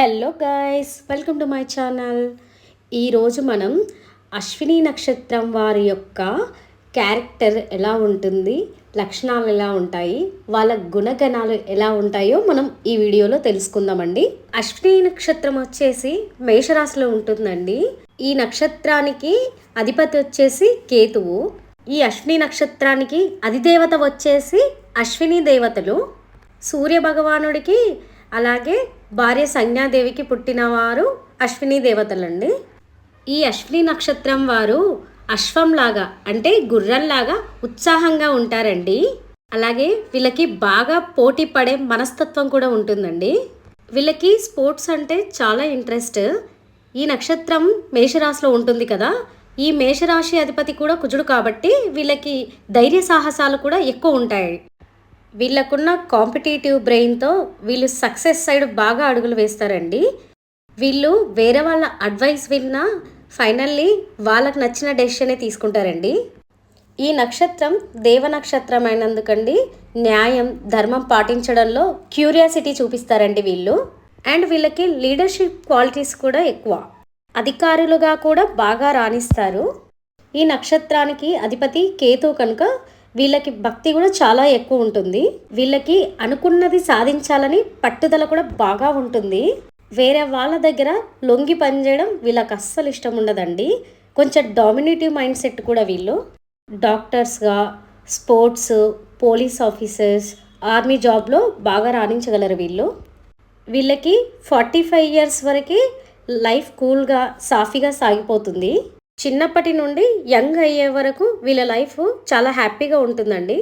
Hello guys welcome to my channel. ఈరోజు మనం అశ్విని నక్షత్రం వారి యొక్క క్యారెక్టర్ ఎలా ఉంటుంది లక్షణాలు ఎలా ఉంటాయి వాళ్ళ గుణగణాలు ఎలా ఉంటాయో మనం ఈ వీడియోలో తెలుసుకుందామండి. అశ్విని నక్షత్రం వచ్చేసి మేషరాశిలో ఉంటుందండి. ఈ నక్షత్రానికి అధిపతి వచ్చేసి కేతువు. ఈ అశ్విని నక్షత్రానికి అధిదేవత వచ్చేసి అశ్విని దేవతలు. సూర్య భగవానుడికి అలాగే భార్య సంజ్ఞాదేవికి పుట్టినవారు అశ్విని దేవతలండి. ఈ అశ్విని నక్షత్రం వారు అశ్వంలాగా అంటే గుర్రంలాగా ఉత్సాహంగా ఉంటారండి. అలాగే వీళ్ళకి బాగా పోటీ పడే మనస్తత్వం కూడా ఉంటుందండి. వీళ్ళకి స్పోర్ట్స్ అంటే చాలా ఇంట్రెస్ట్. ఈ నక్షత్రం మేషరాశిలో ఉంటుంది కదా ఈ మేషరాశి అధిపతి కూడా కుజుడు కాబట్టి వీళ్ళకి ధైర్య సాహసాలు కూడా ఎక్కువ ఉంటాయి. వీళ్ళకున్న కాంపిటేటివ్ బ్రెయిన్తో వీళ్ళు సక్సెస్ సైడ్ బాగా అడుగులు వేస్తారండి. వీళ్ళు వేరే వాళ్ళ అడ్వైస్ విన్నా ఫైనల్లీ వాళ్ళకు నచ్చిన డెసిషనే తీసుకుంటారండి. ఈ నక్షత్రం దేవ నక్షత్రం అయినందుకండి న్యాయం ధర్మం పాటించడంలో క్యూరియాసిటీ చూపిస్తారండి వీళ్ళు. అండ్ వీళ్ళకి లీడర్షిప్ క్వాలిటీస్ కూడా ఎక్కువ. అధికారులుగా కూడా బాగా రాణిస్తారు. ఈ నక్షత్రానికి అధిపతి కేతు కనుక వీళ్ళకి భక్తి కూడా చాలా ఎక్కువ ఉంటుంది. వీళ్ళకి అనుకున్నది సాధించాలని పట్టుదల కూడా బాగా ఉంటుంది. వేరే వాళ్ళ దగ్గర లొంగి పనిచేయడం వీళ్ళకి అస్సలు ఇష్టం ఉండదండి. కొంచెం డామినేటివ్ మైండ్ సెట్ కూడా వీళ్ళు. డాక్టర్స్గా స్పోర్ట్స్ పోలీస్ ఆఫీసర్స్ ఆర్మీ జాబ్లో బాగా రాణించగలరు వీళ్ళు. వీళ్ళకి ఫార్టీ ఫైవ్ ఇయర్స్ వరకు లైఫ్ కూల్గా సాఫీగా సాగిపోతుంది. చిన్నప్పటి నుండి యంగ్ అయ్యే వరకు వీళ్ళ లైఫ్ చాలా హ్యాపీగా ఉంటుందండి.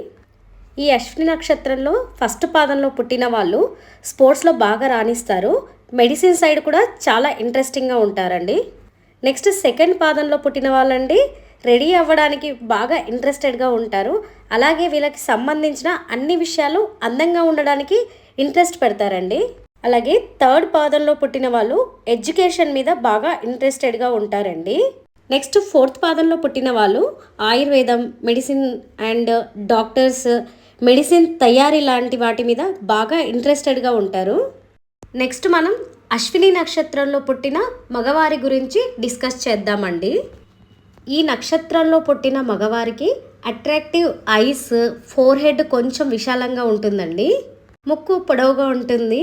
ఈ అశ్విని నక్షత్రంలో ఫస్ట్ పాదంలో పుట్టిన వాళ్ళు స్పోర్ట్స్లో బాగా రాణిస్తారు. మెడిసిన్ సైడ్ కూడా చాలా ఇంట్రెస్టింగ్గా ఉంటారండి. నెక్స్ట్ సెకండ్ పాదంలో పుట్టిన వాళ్ళండి రెడీ అవ్వడానికి బాగా ఇంట్రెస్టెడ్గా ఉంటారు. అలాగే వీళ్ళకి సంబంధించిన అన్ని విషయాలు అందంగా ఉండడానికి ఇంట్రెస్ట్ పెడతారండి. అలాగే థర్డ్ పాదంలో పుట్టిన వాళ్ళు ఎడ్యుకేషన్ మీద బాగా ఇంట్రెస్టెడ్గా ఉంటారండి. నెక్స్ట్ ఫోర్త్ పాదంలో పుట్టిన వాళ్ళు ఆయుర్వేదం మెడిసిన్ అండ్ డాక్టర్స్. మెడిసిన్ తయారీ లాంటి వాటి మీద బాగా ఇంట్రెస్టెడ్గా ఉంటారు. నెక్స్ట్ మనం అశ్విని నక్షత్రంలో పుట్టిన మగవారి గురించి డిస్కస్ చేద్దామండి. ఈ నక్షత్రంలో పుట్టిన మగవారికి అట్రాక్టివ్ ఐస్ ఫోర్ హెడ్ కొంచెం విశాలంగా ఉంటుందండి. ముక్కు పొడవుగా ఉంటుంది.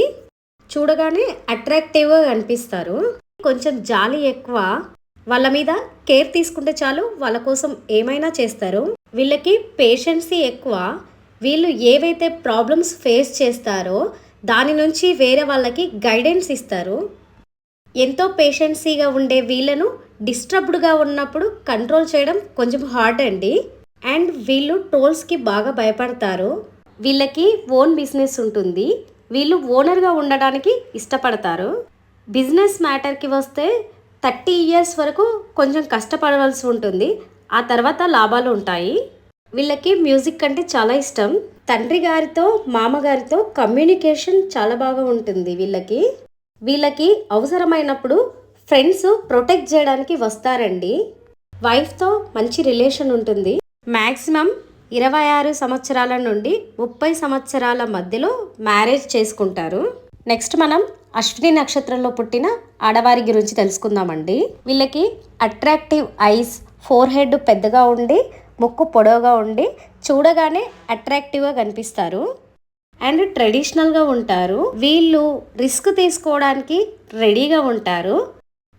చూడగానే అట్రాక్టివ్గా కనిపిస్తారు. కొంచెం జాలి ఎక్కువ. వాళ్ళ మీద కేర్ తీసుకుంటే చాలు వాళ్ళ కోసం ఏమైనా చేస్తారు. వీళ్ళకి పేషెన్సీ ఎక్కువ. వీళ్ళు ఏవైతే ప్రాబ్లమ్స్ ఫేస్ చేస్తారో దాని నుంచి వేరే వాళ్ళకి గైడెన్స్ ఇస్తారు. ఎంతో పేషెన్సీగా ఉండే వీళ్ళను డిస్టర్బ్డ్గా ఉన్నప్పుడు కంట్రోల్ చేయడం కొంచెం హార్డ్ అండి. అండ్ వీళ్ళు టోల్స్కి బాగా భయపడతారు. వీళ్ళకి ఓన్ బిజినెస్ ఉంటుంది. వీళ్ళు ఓనర్గా ఉండడానికి ఇష్టపడతారు. బిజినెస్ మ్యాటర్కి వస్తే థర్టీ ఇయర్స్ వరకు కొంచెం కష్టపడవలసి ఉంటుంది. ఆ తర్వాత లాభాలు ఉంటాయి. వీళ్ళకి మ్యూజిక్ అంటే చాలా ఇష్టం. తండ్రి గారితో మామగారితో కమ్యూనికేషన్ చాలా బాగా ఉంటుంది వీళ్ళకి. వీళ్ళకి అవసరమైనప్పుడు ఫ్రెండ్స్ ప్రొటెక్ట్ చేయడానికి వస్తారండి. వైఫ్తో మంచి రిలేషన్ ఉంటుంది. మ్యాక్సిమం ఇరవై ఆరు సంవత్సరాల నుండి ముప్పై సంవత్సరాల మధ్యలో మ్యారేజ్ చేసుకుంటారు. నెక్స్ట్ మనం అశ్విని నక్షత్రంలో పుట్టిన ఆడవారి గురించి తెలుసుకుందామండి. వీళ్ళకి అట్రాక్టివ్ ఐస్ ఫోర్ హెడ్ పెద్దగా ఉండి ముక్కు పొడవుగా ఉండి చూడగానే అట్రాక్టివ్గా కనిపిస్తారు. అండ్ ట్రెడిషనల్గా ఉంటారు. వీళ్ళు రిస్క్ తీసుకోవడానికి రెడీగా ఉంటారు.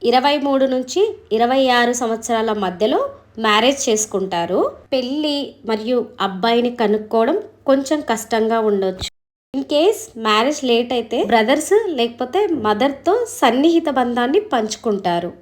ఇరవై మూడు నుంచి ఇరవై ఆరు సంవత్సరాల మధ్యలో మ్యారేజ్ చేసుకుంటారు. పెళ్ళి మరియు అబ్బాయిని కనుక్కోవడం కొంచెం కష్టంగా ఉండొచ్చు. ఇన్ కేస్ మ్యారేజ్ లేట్ అయితే బ్రదర్స్ లేకపోతే మదర్తో సన్నిహిత బంధాన్ని పంచుకుంటారు.